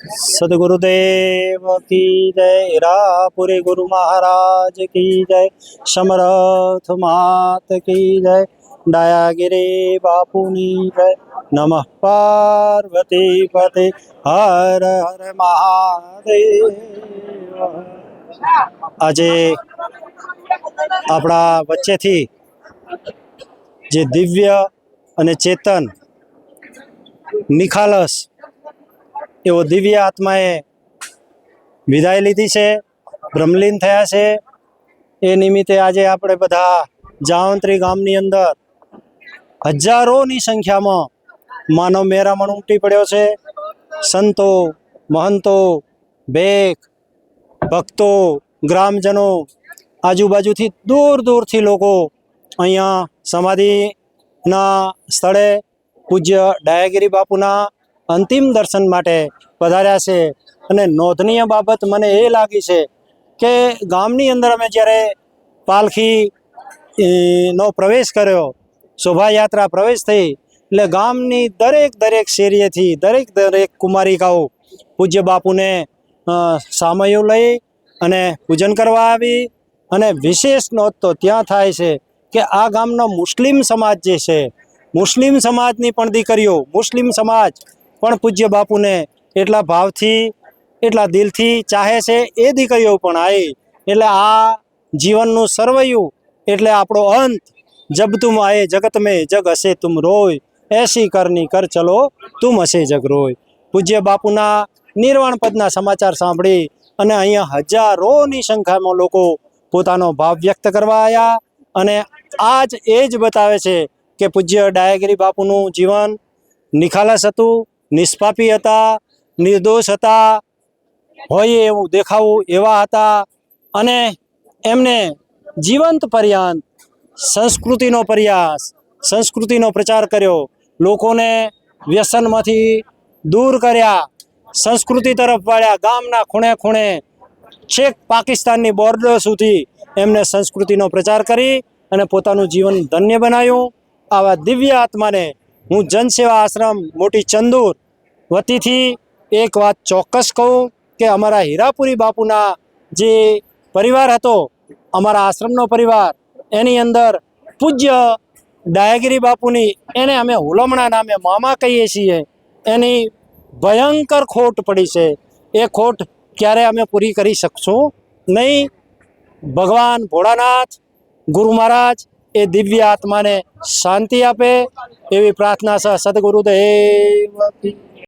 સદગુરુદેવ કી જય હીરાપુરી ગુરુ મહારાજ કી જય સમરથ માત કી જય ડાયાગીરી બાપુની જય નમઃ પાર્વતી પતે હર હર મહાદેવ આજે આપણા વચ્ચેથી જે દિવ્ય અને ચેતન નિખાલસ એવો દિવ્ય આત્માએ વિદાય લીધી છે, બ્રહ્મલીન થયા છે. એ નિમિત્તે આજે આપણે બધા જાવંત્રી ગામની અંદર હજારોની સંખ્યામાં માનવ મેરામણ ઉમટી પડ્યો છે. સંતો, મહંતો, ભેખ, ભક્તો, ગ્રામજનો, આજુબાજુથી દૂર દૂરથી લોકો અહીંયા સમાધિના સ્થળે પૂજ્ય ડાયાગીરી બાપુના અંતિમ દર્શન માટે પધાર્યા છે. અને નોંધનીય બાબત મને એ લાગી છે કે ગામની અંદર અમે જ્યારે પાલખી નો પ્રવેશ કર્યો, શોભાયાત્રા પ્રવેશ થઈ, એટલે ગામની દરેક દરેક શેરીએથી દરેક દરેક કુમારિકાઓ પૂજ્ય બાપુને સામયું લઈ અને પૂજન કરવા આવી. અને વિશેષ નોંધ તો ત્યાં થાય છે કે આ ગામનો મુસ્લિમ સમાજ જે છે, મુસ્લિમ સમાજની પણ દીકરીઓ, મુસ્લિમ સમાજ પણ પૂજ્ય બાપુને એટલા ભાવથી, એટલા દિલથી ચાહે છે એ દીકરીઓ પણ આવી એટલે આ જીવનનું સર્વૈયું, એટલે આપણો અંત. જબ તુમ આયે જગત મેં, જગ હશે તુમ રોય. એસી કરની કર ચલો, તુમ હશે જગ રોય. પૂજ્ય બાપુના નિર્વાણ પદના સમાચાર સાંભળી અને અહીંયા હજારોની સંખ્યામાં લોકો પોતાનો ભાવ વ્યક્ત કરવા આવ્યા અને આજ એ જ બતાવે છે કે પૂજ્ય ડાયાગીરી બાપુનું જીવન નિખાલસ હતું. નિષ્પાપી હતા, નિર્દોષ હતા, હોય એવું દેખાવું એવા હતા અને એમને જીવંત પર્યાંત સંસ્કૃતિનો પ્રયાસ, સંસ્કૃતિનો પ્રચાર કર્યો. લોકોને વ્યસનમાંથી દૂર કર્યા. સંસ્કૃતિ તરફ વાળ્યા ગામના ખૂણે ખૂણે છેક પાકિસ્તાનની બોર્ડર સુધી એમને સંસ્કૃતિનો પ્રચાર કરી અને પોતાનું જીવન ધન્ય બનાવ્યું. આવા દિવ્ય આત્માને હું જનસેવા આશ્રમ મોટી ચંદુર વતીથી એક વાત ચોક્કસ કહું કે અમારા હીરાપુરી બાપુના જે પરિવાર હતો, અમારા આશ્રમનો પરિવાર, એની અંદર પૂજ્ય ડાયાગીરી બાપુની, એને અમે હુલમણા નામે મામા કહીએ છીએ, એની ભયંકર ખોટ પડી છે. એ ખોટ ક્યારે અમે પૂરી કરી શકશું નહીં? ભગવાન ભોળાનાથ, ગુરુ મહારાજ, એ દિવ્ય આત્માને શાંતિ આપે એવી પ્રાર્થના સદગુરુદેવ